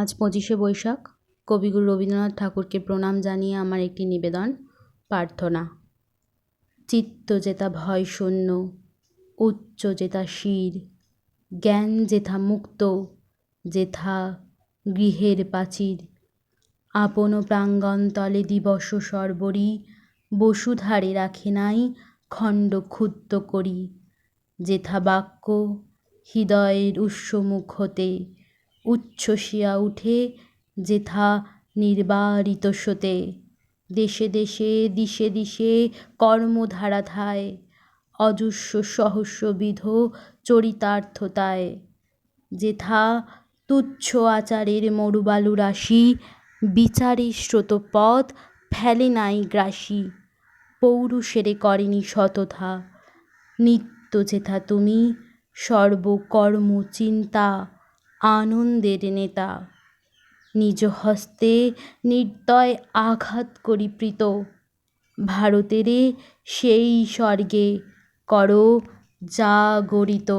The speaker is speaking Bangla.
আজ পঁচিশে বৈশাখ। কবিগুরু রবীন্দ্রনাথ ঠাকুরকে প্রণাম জানিয়ে আমার একটি নিবেদন, প্রার্থনা। চিত্ত যেথা ভয় শূন্য, উচ্চ যেথা শির, জ্ঞান যেথা মুক্ত, যেথা গৃহের প্রাচীর। আপন প্রাঙ্গণ তলে দিবস সর্বরি, বসুধারে রাখে নাই খণ্ড ক্ষুদ্র করি। যেথা বাক্য হৃদয়ের উৎসমুখ হতে উচ্ছ্বসিয়া উঠে যেথা নির্বারিত স্রোতে। দেশে দেশে, দিশে দিশে কর্মধারা ধায়, অজস্র সহস্রবিধ চরিতার্থতায়। যেথা তুচ্ছ আচারের মরুবালু রাশি, বিচারের স্রোতপথ ফেলে নাই গ্রাসি, পৌরুষেরে করেনি শতথা নিত্য যেথা তুমি সর্বকর্ম চিন্তা আনন্দের নেতা। নিজ হস্তে নির্দয় আঘাত করি প্রীত ভারতেরে সেই স্বর্গে কর জাগরিত।